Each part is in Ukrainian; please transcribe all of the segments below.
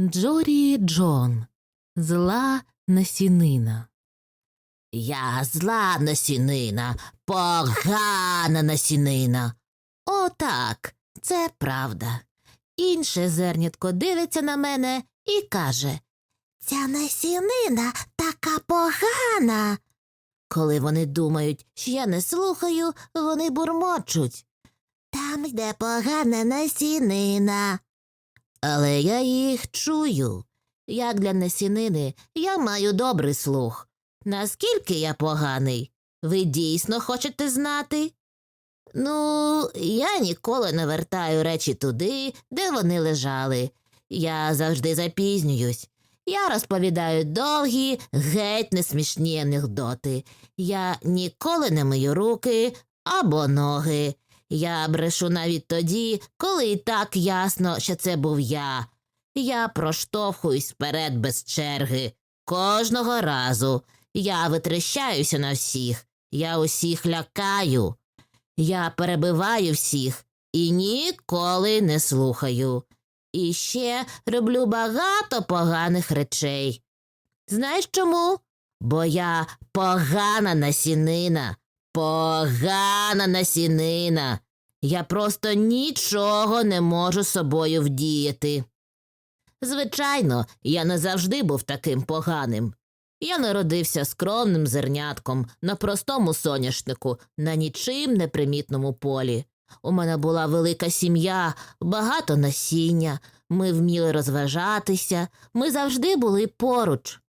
Джорі Джон. Зла насінина. Я зла насінина, погана насінина. Отак, це правда. Інше зернятко дивиться на мене і каже Ця насінина така погана. Коли вони думають, що я не слухаю, вони бурмочуть. Там йде погана насінина. Але я їх чую. Як для насінини, я маю добрий слух. Наскільки я поганий? Ви дійсно хочете знати? Ну, я ніколи не вертаю речі туди, де вони лежали. Я завжди запізнююсь. Я розповідаю довгі, геть несмішні анекдоти. Я ніколи не мию руки або ноги. Я брешу навіть тоді, коли і так ясно, що це був я. Я проштовхуюсь вперед без черги. Кожного разу. Я витріщаюся на всіх, я усіх лякаю. Я перебиваю всіх і ніколи не слухаю. І ще роблю багато поганих речей. Знаєш чому? Бо я погана насінина, погана насінина. Я просто нічого не можу собою вдіяти. Звичайно, я не завжди був таким поганим. Я народився скромним зернятком на простому соняшнику, на нічим непримітному полі. У мене була велика сім'я, багато насіння, ми вміли розважатися, ми завжди були поруч.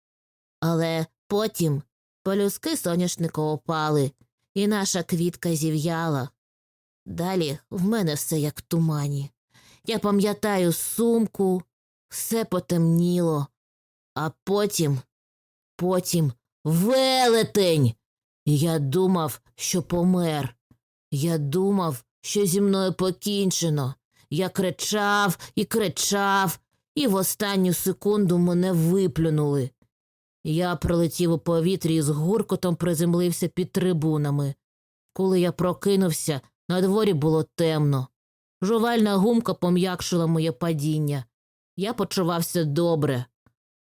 Але потім полюски соняшника опали, і наша квітка зів'яла. Далі в мене все як в тумані. Я пам'ятаю сумку, все потемніло, а потім, потім велетень. Я думав, що помер. Я думав, що зі мною покінчено. Я кричав і кричав, і в останню секунду мене виплюнули. Я пролетів у повітрі і з гуркотом приземлився під трибунами. Коли я прокинувся, на дворі було темно. Жувальна гумка пом'якшила моє падіння. Я почувався добре,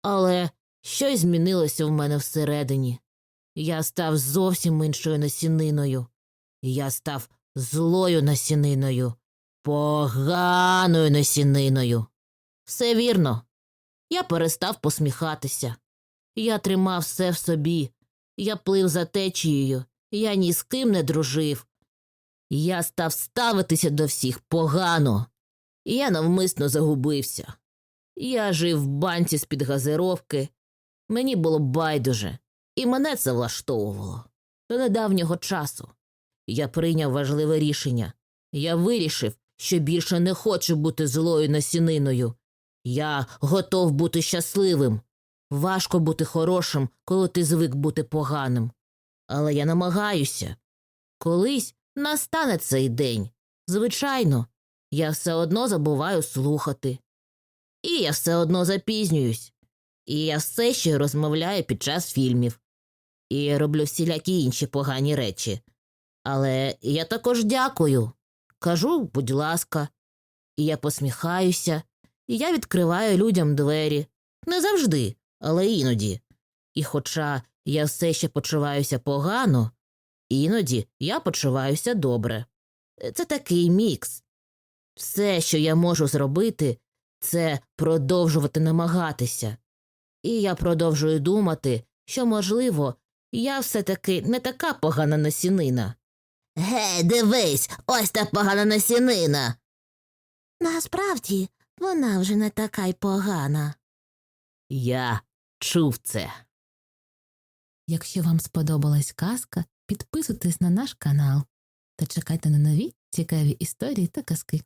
але щось змінилося в мене всередині. Я став зовсім іншою насіниною. Я став злою насіниною, поганою насіниною. Все вірно. Я перестав посміхатися. Я тримав все в собі. Я плив за течією. Я ні з ким не дружив. Я став ставитися до всіх погано. Я навмисно загубився. Я жив в банці з-під газировки. Мені було байдуже, і мене це влаштовувало. До недавнього часу. Я прийняв важливе рішення. Я вирішив, що більше не хочу бути злою насіниною. Я готов бути щасливим. Важко бути хорошим, коли ти звик бути поганим. Але я намагаюся. Колись настане цей день. Звичайно, я все одно забуваю слухати. І я все одно запізнююсь. І я все ще розмовляю під час фільмів. І роблю всілякі інші погані речі. Але я також дякую. Кажу, будь ласка, і я посміхаюся, і я відкриваю людям двері. Не завжди, але іноді. І хоча я все ще почуваюся погано, іноді я почуваюся добре. Це такий мікс. Все, що я можу зробити, це продовжувати намагатися. І я продовжую думати, що, можливо, я все таки не така погана насінина. Гей, дивись, ось та погана насінина. Насправді, вона вже не така й погана. Я чув це. Якщо вам сподобалась казка, підписуйтесь на наш канал та чекайте на нові цікаві історії та казки.